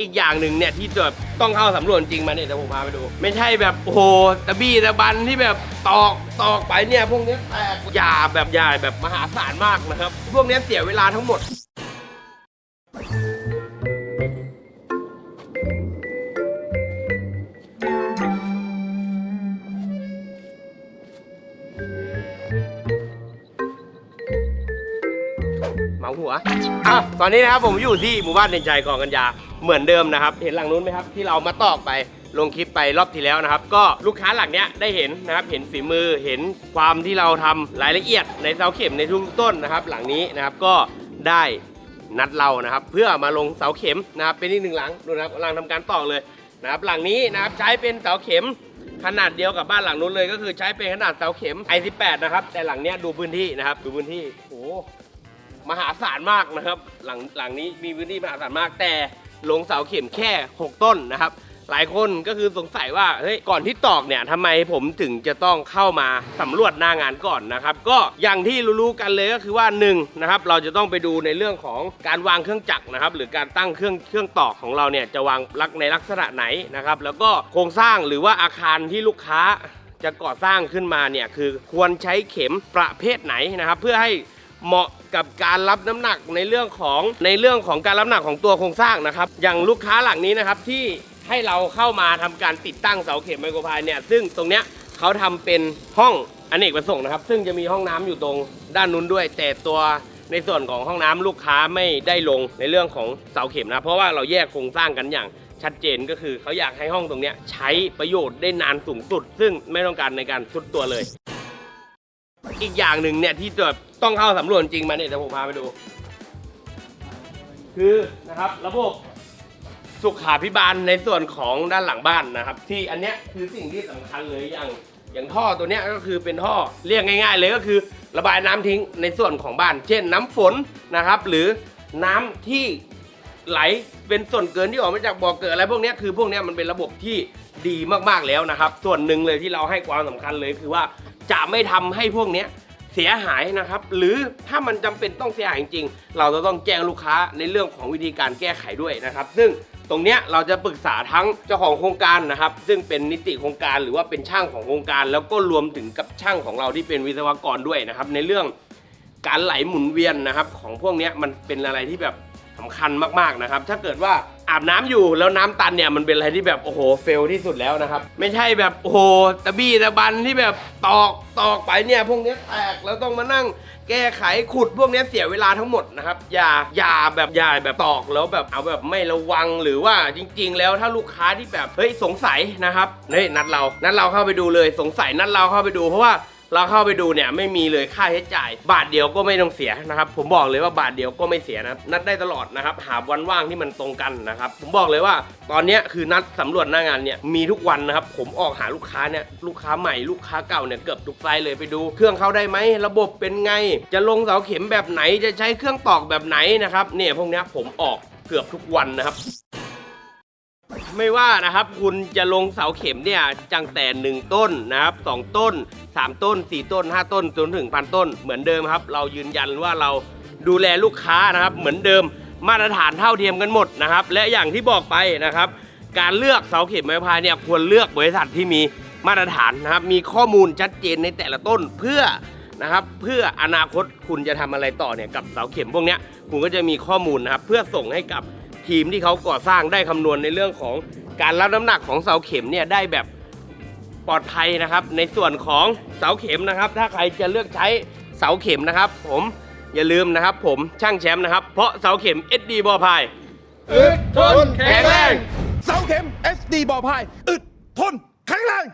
อีกอย่างหนึ่งเนี่ยที่แบบต้องเข้าสำรวจจริงมาเนี่ยเดี๋ยวผมพาไปดู ไม่ใช่แบบโอ้โหตะบี้ตะบันที่แบบตอกตอกไปเนี่ยพวกนี้แตกยาแบบหยาแบบมหาศาลมากนะครับ พวกนี้เสียเวลาทั้งหมดเหมาหัวอะตอนนี้นะครับผมอยู่ที่หมู่บ้านเด่นใจกองกัญญา เหมือนเดิมนะครับ เห็นหลังนู้นไหมครับที่เรามาตอกไปลงคลิปไปรอบที่แล้วนะครับ ก็ลูกค้าหลังเนี้ยได้เห็นนะครับเห็นฝีมือเห็นความที่เราทำรายละเอียดในเสาเข็มในทุกต้นนะครับ หลังนี้นะครับก็ได้นัดเรานะครับ เพื่อมาลงเสาเข็มนะครับเป็นอีกหนึ่งหลังดูนะครับกำลังทำการตอกเลยนะครับหลังนี้นะครับใช้เป็นเสาเข็มขนาดเดียวกับบ้านหลังนู้นเลย ก็คือใช้เป็นขนาดเสาเข็ม i18 นะครับแต่หลังเนี้ยดูพื้นที่นะครับ ดูพื้นที่โอ้โหมหาศาลมากนะครับ หลังหลังนี้มีพื้นที่มหาศาลมากแต่ ลงเสาเข็มแค่ 6 ต้นนะครับ หลายคนก็คือสงสัยว่าเฮ้ยก่อนที่ตอกเนี่ยทำไมผมถึงจะต้องเข้ามาสำรวจหน้างานก่อนนะครับ ก็อย่างที่รู้ๆกันเลยก็คือว่าหนึ่งนะครับเราจะต้องไปดูในเรื่องของการวางเครื่องจักรนะครับ หรือการตั้งเครื่องเครื่องตอกของเราเนี่ยจะวางลักในลักษณะไหนนะครับ แล้วก็โครงสร้างหรือว่าอาคารที่ลูกค้าจะก่อสร้างขึ้นมาเนี่ยคือควรใช้เข็มประเภทไหนนะครับ เพื่อให้ เหมาะกับการรับน้ำหนักในเรื่องของในเรื่องของการรับน้ำหนักของตัวโครงสร้างนะครับ อย่างลูกค้าหลังนี้นะครับที่ให้เราเข้ามาทำการติดตั้งเสาเข็มไมโครพายเนี่ยซึ่งตรงเนี้ยเขาทำเป็นห้องอเนกประสงค์นะครับ ซึ่งจะมีห้องน้ำอยู่ตรงด้านนู้นด้วย แต่ตัวในส่วนของห้องน้ำลูกค้าไม่ได้ลงในเรื่องของเสาเข็มนะ เพราะว่าเราแยกโครงสร้างกันอย่างชัดเจนก็คือเขาอยากให้ห้องตรงเนี้ยใช้ประโยชน์ได้นานสูงสุด ซึ่งไม่ต้องการในการทุดตัวเลย อีกอย่างหนึ่งเนี่ยที่แบบต้องเข้าสำรวจจริงมาเนี่ยเดี๋ยวผมพาไปดู คือนะครับระบบสุขาพิบาลในส่วนของด้านหลังบ้านนะครับ ที่อันเนี้ยคือสิ่งที่สำคัญเลยอย่างอย่างท่อตัวเนี้ยก็คือเป็นท่อเรียกง่าย ๆ เลยก็คือ ระบายน้ำทิ้งในส่วนของบ้าน เช่นน้ำฝนนะครับ หรือน้ำที่ไหลเป็นส่วนเกินที่ออกมาจากบ่อเกิดอะไรพวกเนี้ยคือพวกเนี้ยมันเป็นระบบที่ดีมากๆแล้วนะครับ ส่วนหนึ่งเลยที่เราให้ความสำคัญเลยคือว่า จะไม่ทำให้พวกเนี้ยเสียหายนะครับ หรือถ้ามันจำเป็นต้องเสียหายจริงๆ เราจะต้องแจ้งลูกค้าในเรื่องของวิธีการแก้ไขด้วยนะครับ ซึ่งตรงเนี้ยเราจะปรึกษาทั้งเจ้าของโครงการนะครับ ซึ่งเป็นนิติโครงการหรือว่าเป็นช่างของโครงการ แล้วก็รวมถึงกับช่างของเราที่เป็นวิศวกรด้วยนะครับ ในเรื่องการไหลหมุนเวียนนะครับ ของพวกเนี้ยมันเป็นอะไรที่แบบำคัญมากๆนะครับ ถ้าเกิดว่าอาบน้ำอยู่แล้วน้ำตันเนี่ยมันเป็นอะไรที่แบบโอ้โหเฟลที่สุดแล้วนะครับ ไม่ใช่แบบโอ้โหตะบี้ตะบันที่แบบตอกตอกไปเนี่ยพวกนี้แตกแล้วต้องมานั่ง แก้ไขขุดพวกนี้เสียเวลาทั้งหมดนะครับอย่าอย่าแบบอย่าแบบตอกแล้วแบบเอาแบบไม่ระวังหรือว่าจริง ๆ แล้วถ้าลูกค้าที่แบบเฮ้ยสงสัยนะครับเฮ้ยนัดเรานัดเราเข้าไปดูเลยสงสัยนัดเราเข้าไปดูเพราะว่า เราเข้าไปดูเนี่ยไม่มีเลยค่าใช้จ่าย บาทเดียวก็ไม่ต้องเสียนะครับ ผมบอกเลยว่าบาทเดียวก็ไม่เสียนะครับนัดได้ตลอดนะครับหาวันว่างที่มันตรงกันนะครับ ผมบอกเลยว่าตอนนี้คือนัดสำรวจหน้างานเนี่ยมีทุกวันนะครับ ผมออกหาลูกค้าเนี่ยลูกค้าใหม่ลูกค้าเก่าเนี่ยเกือบทุกไซส์เลยไปดู เครื่องเข้าได้ไหมระบบเป็นไง จะลงเสาเข็มแบบไหนจะใช้เครื่องตอกแบบไหนนะครับเนี่ยพวกนี้ผมออกเกือบทุกวันนะครับ ไม่ว่านะครับคุณจะลงเสาเข็มเนี่ยจังแต่1ต้นนะครับ2ต้น3ต้น4ต้น5ต้นจนถึงพันต้น เหมือนเดิมครับ เรายืนยันว่าเราดูแลลูกค้านะครับ เหมือนเดิมมาตรฐานเท่าเทียมกันหมดนะครับ และอย่างที่บอกไปนะครับ การเลือกเสาเข็มไม้พายเนี่ยควรเลือกบริษัทที่มีมาตรฐานนะครับ มีข้อมูลชัดเจนในแต่ละต้นเพื่อนะครับเพื่ออนาคตคุณจะทำอะไรต่อเนี่ยกับเสาเข็มพวกนี้คุณก็จะมีข้อมูลนะครับเพื่อส่งให้กับ ทีมที่เขาก่อสร้างได้คำนวณในเรื่องของการรับน้ำหนักของเสาเข็มเนี่ยได้แบบปลอดภัยนะครับ ในส่วนของเสาเข็มนะครับ ถ้าใครจะเลือกใช้เสาเข็มนะครับ ผมอย่าลืมนะครับ ผมช่างแชมป์นะครับ เพราะเสาเข็ม SD บอพายอึดทนแข็งแรง เสาเข็ม SD บอพาย อึดทนแข็งแรง